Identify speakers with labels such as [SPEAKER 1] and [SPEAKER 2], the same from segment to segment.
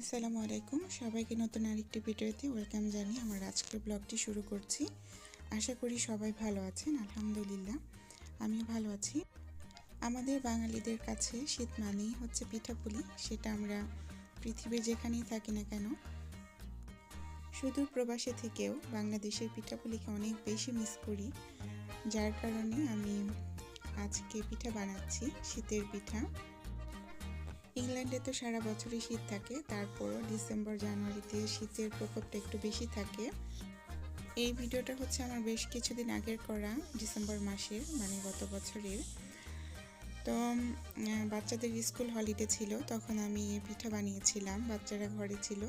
[SPEAKER 1] আসসালামু আলাইকুম। সবাইকে নতুন আরেকটি ভিডিওতে ওয়েলকাম জানিয়ে আমার আজকের ব্লগটি শুরু করছি। আশা করি সবাই ভালো আছেন, আলহামদুলিল্লাহ। আমিও ভালো আছি। আমাদের বাঙালিদের কাছে শীত মানেই হচ্ছে পিঠাপুলি, সেটা আমরা পৃথিবীর যেখানেই থাকি না কেন, সুদূর প্রবাসে থেকেও বাংলাদেশের পিঠাপুলিকে অনেক বেশি মিস করি। যার কারণে আমি আজকে পিঠা বানাচ্ছি, শীতের পিঠা। ইংল্যান্ডে তো সারা বছরই শীত থাকে, তারপরও ডিসেম্বর, জানুয়ারিতে শীতের প্রকোপটা একটু বেশি থাকে। এই ভিডিওটা হচ্ছে আমার বেশ কিছুদিন আগের করা, ডিসেম্বর মাসের মানে গত বছরের। তো বাচ্চাদের স্কুল হলিডে ছিল, তখন আমি পিঠা বানিয়েছিলাম, বাচ্চারা ঘরে ছিল।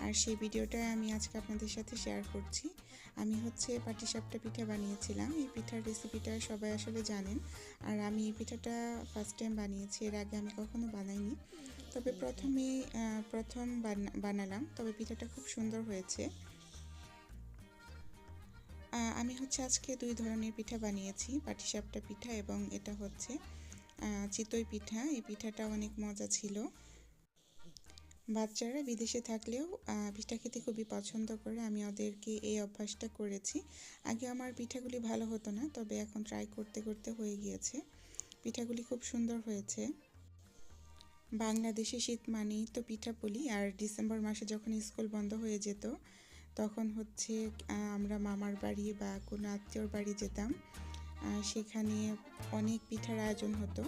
[SPEAKER 1] আর সেই ভিডিওটা আমি আজকে আপনাদের সাথে শেয়ার করছি। আমি হচ্ছে পাটিসাপটা পিঠা বানিয়েছিলাম। এই পিঠার রেসিপিটা সবাই আসলে জানেন। আর আমি এই পিঠাটা ফার্স্ট টাইম বানিয়েছি, এর আগে আমি কখনো বানাইনি। তবে প্রথমে প্রথম বানা- বানালাম। তবে পিঠাটা খুব সুন্দর হয়েছে। আমি হচ্ছে আজকে দুই ধরনের পিঠা বানিয়েছি, পাটিসাপটা পিঠা এবং এটা হচ্ছে চিতই পিঠা। এই পিঠাটা অনেক মজা ছিল। বাচ্চারা বিদেশে থাকলেও পিঠা খেতে খুবই পছন্দ করে। আমি ওদেরকে এই অভ্যাসটা করেছি। আগে আমার পিঠাগুলি ভালো হতো না, তবে এখন ট্রাই করতে করতে হয়ে গিয়েছে। পিঠাগুলি খুব সুন্দর হয়েছে। বাংলাদেশে শীত মানেই তো পিঠাপুলি, আর ডিসেম্বর মাসে যখন স্কুল বন্ধ হয়ে যেত, তখন হচ্ছে আমরা মামার বাড়ি বা কোনো আত্মীয়র বাড়ি যেতাম। সেখানে অনেক পিঠার আয়োজন হতো।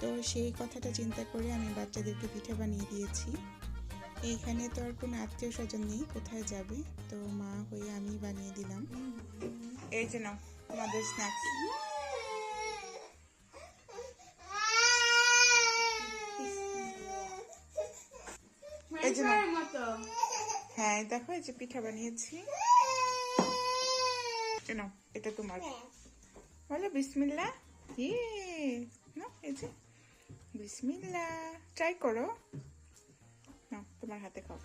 [SPEAKER 1] তো সেই কথাটা চিন্তা করে আমি বাচ্চাদেরকে পিঠা বানিয়ে দিয়েছি। এইখানে তো আর কোনো আত্মীয় স্বজন নেই, কোথায় যাবে? তো মা হয়ে আমি বানিয়ে দিলাম। এই যে নাও, তোমাদের স্ন্যাক্স এই যে। হ্যাঁ দেখো এই যে পিঠা বানিয়েছি। নাও, এটা তোমার। বলো বিসমিল্লা ইয়ে নাও, এই যে। বিসমিল্লা ট্রাই করো। হাতে খাও।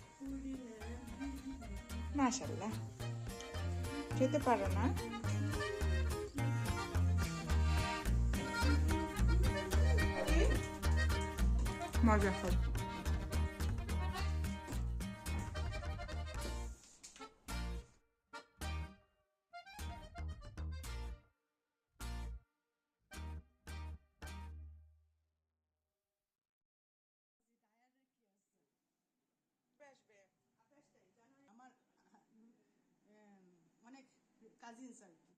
[SPEAKER 1] মাশাল্লাহ খেতে পারো না। মজা খাও
[SPEAKER 2] আমার উম, অনেক কাজিনস আর কি